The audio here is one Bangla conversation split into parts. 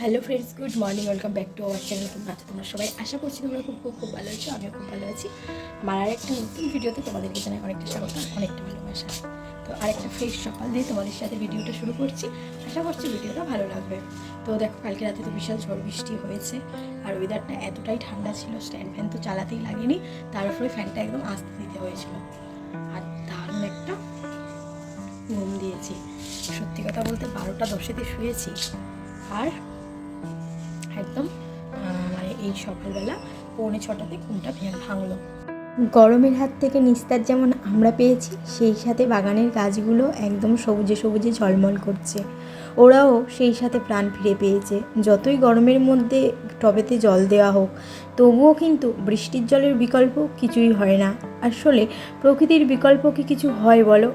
Hello friends good morning welcome back to our channel তোমরা আছো, তোমরা সবাই আশা করছি তোমরা খুব খুব খুব ভালো আছো, আমিও খুব ভালো আছি। আর একটা নতুন ভিডিওতে তোমাদেরকে জানাই অনেকটা স্বাগত, অনেকটা ভালোবাসা। তো আরেকটা ফ্রেশ সকাল দিয়ে তোমাদের সাথে ভিডিওটা শুরু করছি, আশা করছি ভিডিওটা ভালো লাগবে। তো দেখো, কালকে রাতে তো বিশাল ঝড় বৃষ্টি হয়েছে, আর ওয়েদারটা এতটাই ঠান্ডা ছিল স্ট্যান্ড ফ্যান তো চালাতেই লাগেনি, তার উপরে ফ্যানটা একদম আস্তে দিতে হয়েছিল। আর দারুণ একটা ঘুম দিয়েছি। সত্যি কথা বলতে বারোটা দশেতে শুয়েছি, আর একদম মানে এই সকালবেলা পৌনে ছটাতে ঘুমটা ভেঙে ভাঙলো। গরমের হাত থেকে নিস্তার যেমন আমরা পেয়েছি, সেই সাথে বাগানের গাছগুলো একদম সবুজে সবুজে ঝলমল করছে। ওরাও সেই সাথে প্রাণ ফিরে পেয়েছে। যতই গরমের মধ্যে টবেতে জল দেওয়া হোক, তবুও কিন্তু বৃষ্টির জলের বিকল্প কিছুই হয় না। আসলে প্রকৃতির বিকল্প কি কিছু হয় বলো?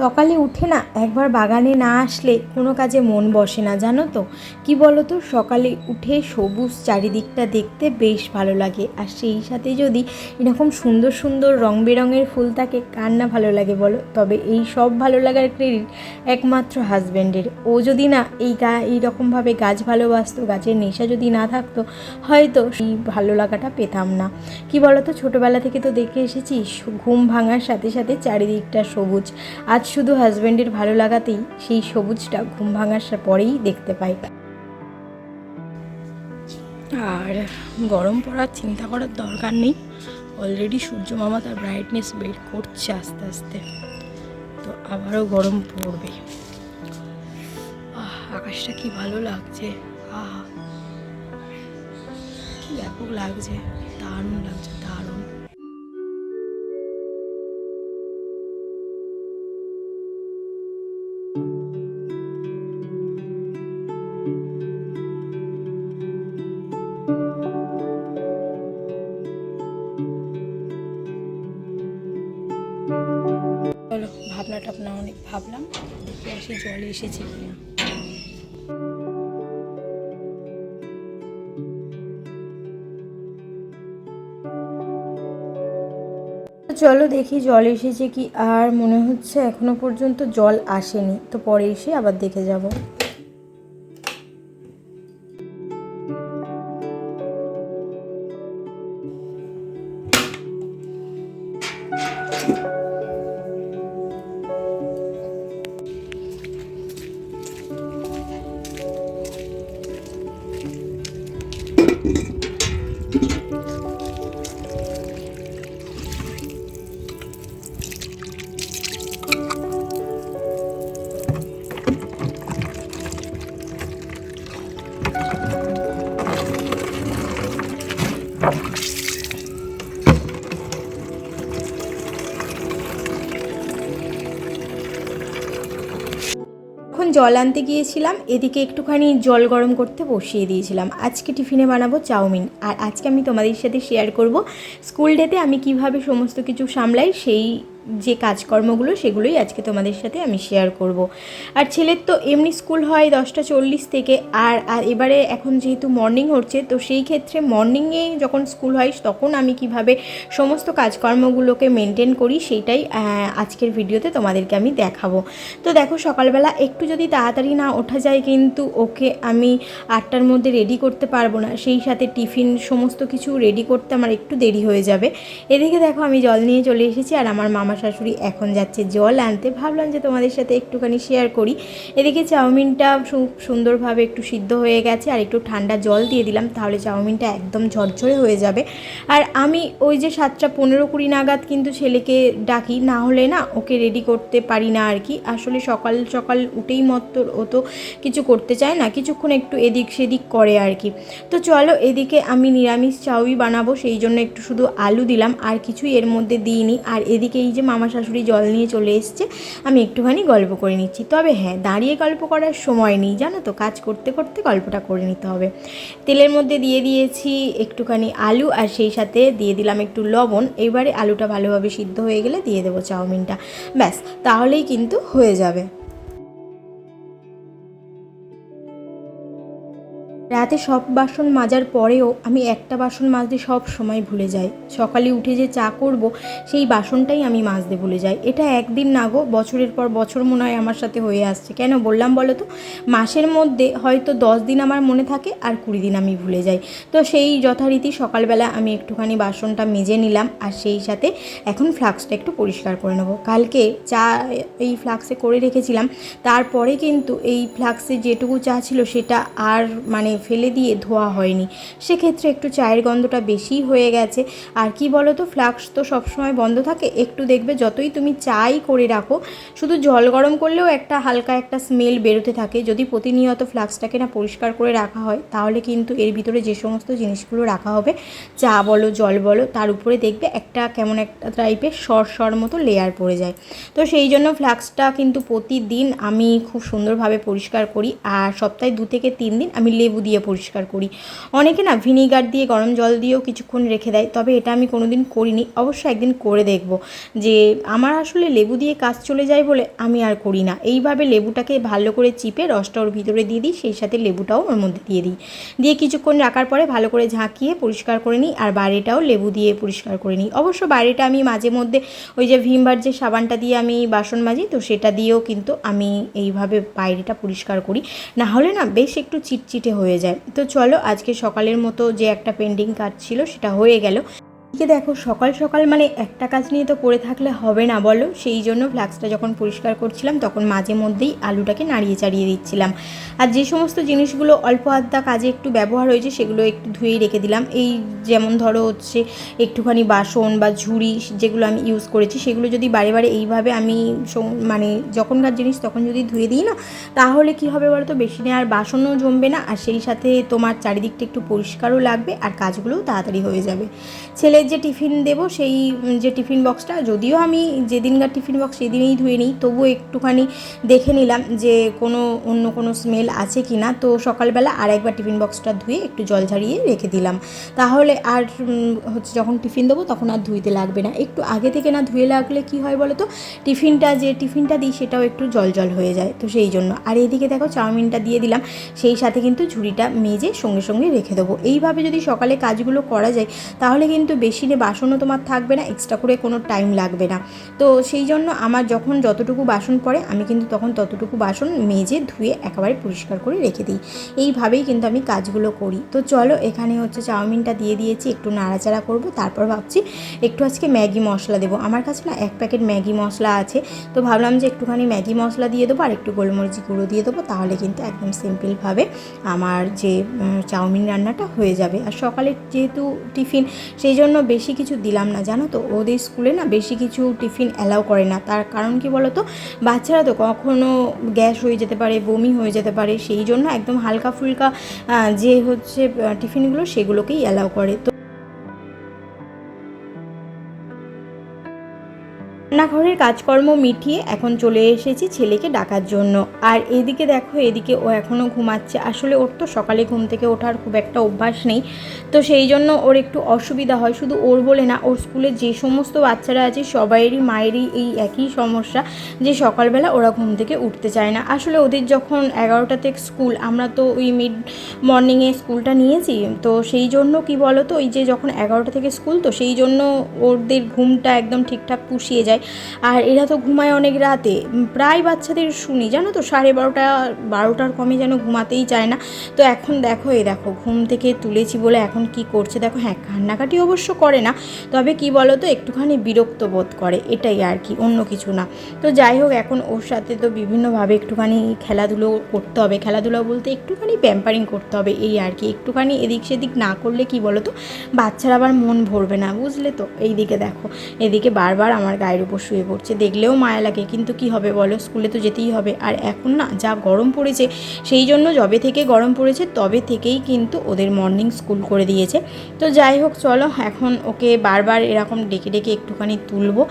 সকালে উঠে না একবার বাগানে না আসলে কোনো কাজে মন বসে না, জানো তো? কি বলো তো সকালে উঠে সবুজ চারিদিকটা দেখতে বেশ ভালো লাগে। আর সেই সাথে যদি এরকম সুন্দর সুন্দর রং বেরঙের ফুল থাকে, কার না ভালো লাগে বলো? তবে এই সব ভালো লাগার ক্রেডিট একমাত্র হাজব্যান্ডের ও যদি না এই গা এইরকমভাবে গাছ ভালোবাসতো, গাছের নেশা যদি না থাকতো, হয়তো সেই ভালো লাগাটা পেতাম না। কি বলো তো ছোটোবেলা থেকে তো দেখে এসেছি, ঘুম ভাঙার সাথে সাথে চারিদিকটা সবুজ। আজ শুধু হাজব্যান্ডের ভালো লাগাতেই সেই সবুজটা ঘুম ভাঙার পরেই দেখতে পাই। আর গরম পড়ার চিন্তা করার দরকার নেই। অলরেডি সূর্য মামা তার ব্রাইটনেস বের করছে আস্তে আস্তে। তো আবারও গরম পড়বে। আহ, আকাশটা কি ভালো লাগছে। আহা ব্যাপক লাগছে। দারুণ লাগছে। ভাবলাম আসি জলে এসেছে কিনা। চলো দেখি জল এসেছে কি, আর মনে হচ্ছে এখনও পর্যন্ত জল আসেনি, তো পরে এসে আবার দেখে যাব। জল আনতে গিয়েছিলাম, এদিকে একটুখানি জল গরম করতে বসিয়ে দিয়েছিলাম। আজকে টিফিনে বানাবো চাউমিন। আর আজকে আমি তোমাদের সাথে শেয়ার করব স্কুল ডেতে আমি কীভাবে সমস্ত কিছু সামলাই সেই যে কাজকর্মগুলো সেগুলোই আজকে তোমাদের সাথে আমি শেয়ার করব। আর ছেলের তো এমনি স্কুল হয় দশটা চল্লিশ থেকে, আর এবারে এখন যেহেতু মর্নিং হচ্ছে, তো সেই ক্ষেত্রে মর্নিংয়ে যখন স্কুল হয় তখন আমি কীভাবে সমস্ত কাজকর্মগুলোকে মেনটেন করি সেইটাই আজকের ভিডিওতে তোমাদেরকে আমি দেখাবো। তো দেখো সকালবেলা একটু যদি তাড়াতাড়ি না ওঠা যায় কিন্তু ওকে আমি আটটার মধ্যে রেডি করতে পারব না, সেই সাথে টিফিন সমস্ত কিছু রেডি করতে আমার একটু দেরি হয়ে যাবে। এদিকে দেখো আমি জল নিয়ে চলে এসেছি আর আমার মামা শাশুড়ি এখন যাচ্ছে জল আনতে। ভাবলাম যে তোমাদের সাথে একটুখানি শেয়ার করি। এদিকে চাউমিনটা সুন্দরভাবে একটু সিদ্ধ হয়ে গেছে আর একটু ঠান্ডা জল দিয়ে দিলাম, তাহলে চাউমিনটা একদম ঝরঝরে হয়ে যাবে। আর আমি ওই যে সাতটা পনেরো কুড়ি নাগাদ কিন্তু ছেলেকে ডাকি, না হলে না ওকে রেডি করতে পারি না আর কি। আসলে সকাল সকাল উঠেই মত ও তো কিছু করতে চায় না, কিছুক্ষণ একটু এদিক সেদিক করে আর কি। তো চলো এদিকে আমি নিরামিষ চাউই বানাবো, সেই জন্য একটু শুধু আলু দিলাম, আর কিছুই এর মধ্যে দিইনি। আর এদিকে এই যে মামা শাশুড়ি জল নিয়ে চলে এসছে, আমি একটুখানি গল্প করে নিচ্ছি। তবে হ্যাঁ দাঁড়িয়ে গল্প করার সময় নেই, জানো তো? কাজ করতে করতে গল্পটা করে নিতে হবে। তেলের মধ্যে দিয়ে দিয়েছি একটুখানি আলু, আর সেই সাথে দিয়ে দিলাম একটু লবণ। এবারে আলুটা ভালোভাবে সিদ্ধ হয়ে গেলে দিয়ে দেবো চাউমিনটা। ব্যাস, তাহলেই কিন্তু হয়ে যাবে। রাতে সব বাসন মাজার পরেও আমি একটা বাসন মাজতে সব সময় ভুলে যাই। সকালে উঠে যে চা করব, সেই বাসনটাই আমি মাজতে ভুলে যাই। এটা একদিন না গো, বছরের পর বছর মনে হয় আমার সাথে হয়ে আসছে। কেন বললাম বলো তো? মাসের মধ্যে হয়তো দশ দিন আমার মনে থাকে আর কুড়ি দিন আমি ভুলে যাই। তো সেই যথারীতি সকালবেলা আমি একটুখানি বাসনটা মেজে নিলাম আর সেই সাথে এখন ফ্লাক্সটা একটু পরিষ্কার করে নেব। কালকে চা এই ফ্লাক্সে করে রেখেছিলাম। তারপরে কিন্তু এই ফ্লাক্সে যেটুকু চা ছিল সেটা আর মানে ফেলে দিয়ে ধোয়া হয়নি। সেক্ষেত্রে একটু চায়ের গন্ধটা বেশি হয়ে গেছে। আর কি বলো তো ফ্লাক্স তো সবসময় বন্ধ থাকে। একটু দেখবে যতই তুমি চাই করে রাখো, শুধু জল গরম করলেও একটা হালকা একটা স্মেল বেরোতে থাকে। যদি প্রতিনিয়ত ফ্লাক্সটাকে না পরিষ্কার করে রাখা হয়, তাহলে কিন্তু এর ভিতরে যে সমস্ত জিনিসগুলো রাখা হবে, চা বলো, জল বলো, তার উপরে দেখবে একটা কেমন একটা টাইপের সর সর মতো লেয়ার পড়ে যায়। তো সেই জন্য ফ্লাক্সটা কিন্তু প্রতিদিন আমি খুব সুন্দরভাবে পরিষ্কার করি। আর সপ্তাহে দু থেকে তিন দিন আমি লেবু দিয়ে পরিষ্কার করি। অনেকে না ভিনিগার দিয়ে, গরম জল দিয়েও কিছুক্ষণ রেখে দেয়, তবে এটা আমি কোনো দিন করিনি। অবশ্য একদিন করে দেখব যে আমার আসলে লেবু দিয়ে কাজ চলে যায় বলে আমি আর করি না। এইভাবে লেবুটাকে ভালো করে চিপে রসটা ওর ভিতরে দিয়ে দিই, সেই সাথে লেবুটাও ওর মধ্যে দিয়ে দিই। দিয়ে কিছুক্ষণ রাখার পরে ভালো করে ঝাঁকিয়ে পরিষ্কার করে নিই আর বাইরেটাও লেবু দিয়ে পরিষ্কার করে নিই। অবশ্য বাইরেটা আমি মাঝে মধ্যে ওই যে ভিমবার যে সাবানটা দিয়ে আমি বাসন মাজি, তো সেটা দিয়েও কিন্তু আমি এইভাবে বাইরেটা পরিষ্কার করি। না হলে না বেশ একটু চিটচিটে হয়ে যায়। তো চলো আজকে সকালের মতো যে একটা পেন্ডিং কাজ ছিল সেটা হয়ে গেল। এদিকে দেখো, সকাল সকাল মানে একটা কাজ নিয়ে তো পড়ে থাকলে হবে না বলো। সেই জন্য ফ্লাক্সটা যখন পরিষ্কার করছিলাম, তখন মাঝে মধ্যেই আলুটাকে নাড়িয়ে চাড়িয়ে দিচ্ছিলাম। আর যে সমস্ত জিনিসগুলো অল্প আধা কাজে একটু ব্যবহার হয়েছে, সেগুলো একটু ধুয়েই রেখে দিলাম। এই যেমন ধরো হচ্ছে, একটুখানি বাসন বা ঝুড়ি যেগুলো আমি ইউজ করেছি, সেগুলো যদি বারে বারে এইভাবে আমি মানে যখনকার জিনিস তখন যদি ধুয়ে দিই না, তাহলে কি হবে বলো তো বেশি আর বাসনও জমবে না, আর সেই সাথে তোমার চারিদিকটা একটু পরিষ্কারও লাগবে, আর কাজগুলোও তাড়াতাড়ি হয়ে যাবে। ছেলের যে টিফিন দেবো, সেই যে টিফিন বক্সটা, যদিও আমি যেদিনকার টিফিন বক্স সেদিনেই ধুয়ে নিই, তবুও একটুখানি দেখে নিলাম যে কোনো, অন্য কোনো স্মেল আছে কি না তো সকালবেলা আর একবার টিফিন বক্সটা ধুয়ে একটু জল ঝারিয়ে রেখে দিলাম। তাহলে আর হচ্ছে যখন টিফিন দেবো, তখন আর ধুইতে লাগবে না। একটু আগে থেকে না ধুয়ে লাগলে কি হয় বলো তো টিফিনটা যে টিফিনটা দিই, সেটাও একটু জল জল হয়ে যায়। তো সেই জন্য। আর এদিকে দেখো, চাউমিনটা দিয়ে দিলাম। সেই সাথে কিন্তু ঝুড়িটা মেজে সঙ্গে সঙ্গে রেখে দেবো। এইভাবে যদি সকালে কাজগুলো করা যায়, তাহলে কিন্তু বেশি নে বাসনও তোমার থাকবে না এক্সট্রা করে কোনো টাইম লাগবে না। তো সেই জন্য আমার যখন যতটুকু বাসন পড়ে, আমি কিন্তু তখন ততটুকু বাসন মেজে ধুয়ে একেবারে পরিষ্কার করে রেখে দিই। এইভাবেই কিন্তু আমি কাজগুলো করি। তো চলো, এখানে হচ্ছে চাউমিনটা দিয়ে দিয়েছি, একটু নাড়াচাড়া করব, তারপর ভাবছি একটু আজকে ম্যাগি মশলা দেবো। আমার কাছে না এক প্যাকেট ম্যাগি মশলা আছে, তো ভাবলাম যে একটুখানি ম্যাগি মশলা দিয়ে দেবো আর একটু গোলমরিচ গুঁড়ো দিয়ে দেবো, তাহলে কিন্তু একদম সিম্পলভাবে আমার যে চাউমিন রান্নাটা হয়ে যাবে। আর সকালে যেহেতু টিফিন, সেই জন্য বেশি কিছু দিলাম না, জানো তো? ওদের স্কুলে না বেশি কিছু টিফিন অ্যালাউ করে না। তার কারণ কি বলো তো বাচ্চারা তো কখনও গ্যাস হয়ে যেতে পারে, বমি হয়ে যেতে পারে, সেই জন্য একদম হালকা ফুলকা যে হচ্ছে টিফিনগুলো সেগুলোকেই অ্যালাউ করে। তো রান্নাঘরের কাজকর্ম মিটিয়ে এখন চলে এসেছি ছেলেকে ডাকার জন্য। আর এদিকে দেখো, এদিকে ও এখনও ঘুমাচ্ছে। আসলে ওর তো সকালে ঘুম থেকে ওঠার খুব একটা অভ্যাস নেই। তো সেই জন্য ওর একটু অসুবিধা হয়। শুধু ওর বলে না, ওর স্কুলে যে সমস্ত বাচ্চারা আছে, সবাইয়েরই, মায়েরই এই একই সমস্যা যে সকালবেলা ওরা ঘুম থেকে উঠতে চায় না। আসলে ওদের যখন এগারোটা থেকে স্কুল, আমরা তো ওই মিড মর্নিংয়ে স্কুলটা নিয়েছি। তো সেই জন্য কি বলো তো ওই যে যখন এগারোটা থেকে স্কুল, তো সেই জন্য ওদের ঘুমটা একদম ঠিকঠাক পুষিয়ে যায়। আর এরা তো ঘুমায় অনেক রাতে। প্রায় বাচ্চাদের শুনি, জানো তো? সাড়ে বারোটা, বারোটার কমে যেন ঘুমাতেই চায় না। তো এখন দেখো এই দেখো, ঘুম থেকে তুলেছি বলে এখন কি করছে? দেখো হ্যাঁ কান্নাকাটি অবশ্য করে না, তবে কি বলো তো একটুখানি বিরক্ত বোধ করে, এটাই আর কি, অন্য কিছু না। তো যাই হোক, এখন ওর সাথে তো বিভিন্নভাবে একটুখানি খেলাধুলো করতে হবে। খেলাধুলো বলতে একটুখানি প্যাম্পারিং করতে হবে, এই আর কি। একটুখানি এদিক সেদিক না করলে কি বলো তো বাচ্চারা আবার মন ভরবে না, বুঝলে তো? এই দিকে দেখো, এদিকে বারবার আমার গায়ের উপর শুয়ে পড়ছে। দেখলেও মায়া লাগে, কিন্তু কি হবে বলো? স্কুলে তো যেতেই হবে। আর এখন না, যা গরম পড়েছে, সেই জন্য যবে থেকে গরম পড়েছে, তবে থেকেই কিন্তু ওদের মর্নিং স্কুল করে দিয়েছে। তো যাই হোক, চলো, এখন ওকে বারবার এরকম ডেকে ডেকে একটুখানি তুলবো।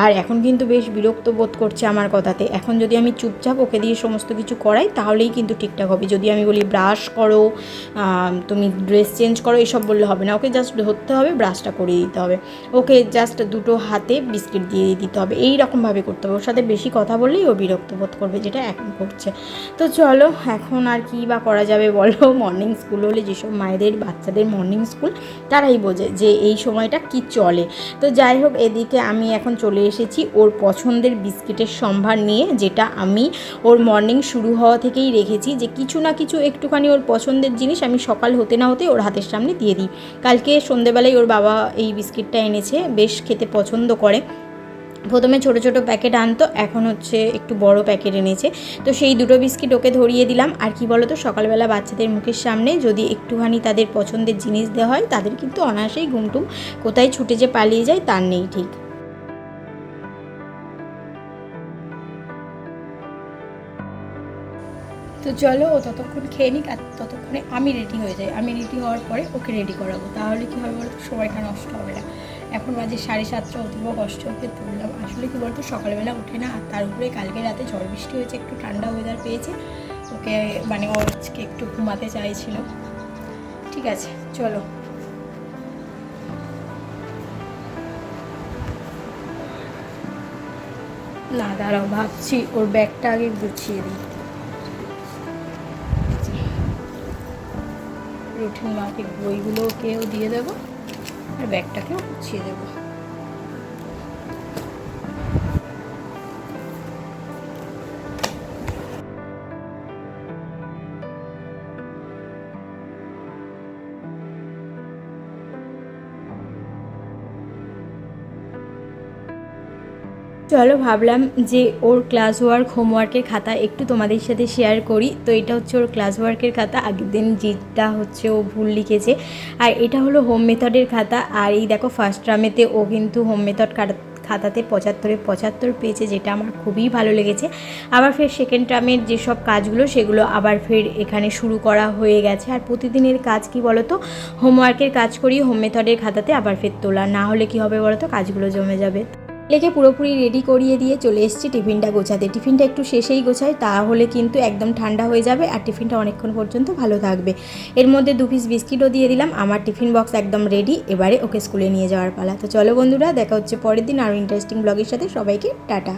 আর এখন কিন্তু বেশ বিরক্ত বোধ করছে আমার কথাতে। এখন যদি আমি চুপচাপ ওকে দিয়ে সমস্ত কিছু করাই, তাহলেই কিন্তু ঠিকঠাক হবে। যদি আমি বলি, ব্রাশ করো তুমি ড্রেস চেঞ্জ করো, এসব বললে হবে না। ওকে জাস্ট ধরতে হবে, ব্রাশটা করিয়ে দিতে হবে। ওকে জাস্ট দুটো হাতে বিস্কিট দিয়ে দিতে দিতে হবে, এই রকমভাবে করতে হবে। ওর সাথে বেশি কথা বললেই ও বিরক্ত বোধ করবে যেটা এখন করছে। তো চলো, এখন আর কি বা করা যাবে বলো? মর্নিং স্কুল হলে যেসব মায়েদের, বাচ্চাদের মর্নিং স্কুল তারাই বোঝে যে এই সময়টা কি চলে। তো যাই হোক, এদিকে আমি এখন চলে এসেছি ওর পছন্দের বিস্কিটের সম্ভার নিয়ে, যেটা আমি ওর মর্নিং শুরু হওয়া থেকেই রেখেছি যে কিছু না কিছু একটুখানি ওর পছন্দের জিনিস আমি সকাল হতে না হতে ওর হাতের সামনে দিয়ে দিই। কালকে সন্ধেবেলায় ওর বাবা এই বিস্কিটটা এনেছে, বেশ খেতে পছন্দ করে। প্রথমে ছোট ছোট প্যাকেট আনতো, এখন হচ্ছে একটু বড় প্যাকেট এনেছে। তো সেই দুটো বিস্কিট ওকে ধরিয়ে দিলাম। আর কি বলো তো সকালবেলা বাচ্চাদের মুখের সামনে যদি একটুখানি তাদের পছন্দের জিনিস দেওয়া হয়, তাদের কিন্তু অনায়াসেই ঘুমটুম। কোথায় ছুটে যে পালিয়ে যায়, তার নেই ঠিক। তো চলো ও ততক্ষণ খেয়ে নিক, আর ততক্ষণে আমি রেডি হয়ে যাই। আমি রেডি হওয়ার পরে ওকে রেডি করাবো। তাহলে কী হবে বলতো সময়টা নষ্ট হবে না। এখন বাজে সাড়ে সাতটা, অথবা কষ্ট হতে তুললাম আসলে কী বলতো, সকালবেলা উঠে না, আর তার উপরে কালকে রাতে ঝড় বৃষ্টি হয়েছে, একটু ঠান্ডা ওয়েদার পেয়েছে। ওকে মানে ও আজকে একটু ঘুমাতে চাইছিল। ঠিক আছে, চলো। না, দাঁড়াও, ভাবছি ওর ব্যাগটা আগে গুছিয়ে দিই। রুটিন মার্কেট বইগুলো ওকেও দিয়ে দেবো? আর ব্যাগটাকেও গুছিয়ে দেবো। চলো ভাবলাম যে ওর ক্লাস ওয়ার্ক হোমওয়ার্কের খাতা একটু তোমাদের সাথে শেয়ার করি। তো এটা হচ্ছে ওর ক্লাস ওয়ার্কের খাতা, আগের দিন যেটা হচ্ছে ও ভুল লিখেছে। আর এটা হলো হোম মেথডের খাতা। আর এই দেখো ফার্স্ট টার্মেতে ও কিন্তু হোম মেথড খাতাতে পঁচাত্তরে পঁচাত্তর পেয়েছে, যেটা আমার খুবই ভালো লেগেছে। আবার ফের সেকেন্ড টার্মের যেসব কাজগুলো, সেগুলো আবার ফের এখানে শুরু করা হয়ে গেছে। আর প্রতিদিনের কাজ কি বলো তো হোমওয়ার্কের কাজ করি হোম মেথডের খাতাতে আবার ফের তোলা। না হলে কি হবে বলো তো কাজগুলো জমে যাবে। লেকে পুরোপুরি রেডি করিয়ে দিয়ে চলে এসেছি টিফিনটা গোছাতে। টিফিনটা একটু শেষেই গোছায় তাহলে কিন্তু একদম ঠান্ডা হয়ে যাবে আর টিফিনটা অনেকক্ষণ পর্যন্ত ভালো থাকবে। এর মধ্যে দু পিস বিস্কিটও দিয়ে দিলাম, আমার টিফিন বক্স একদম রেডি এবারে ওকে স্কুলে নিয়ে যাওয়ার পালা। তো চলো বন্ধুরা, দেখা হচ্ছে পরের দিন আরও ইন্টারেস্টিং ব্লগের সাথে। সবাইকে টাটা।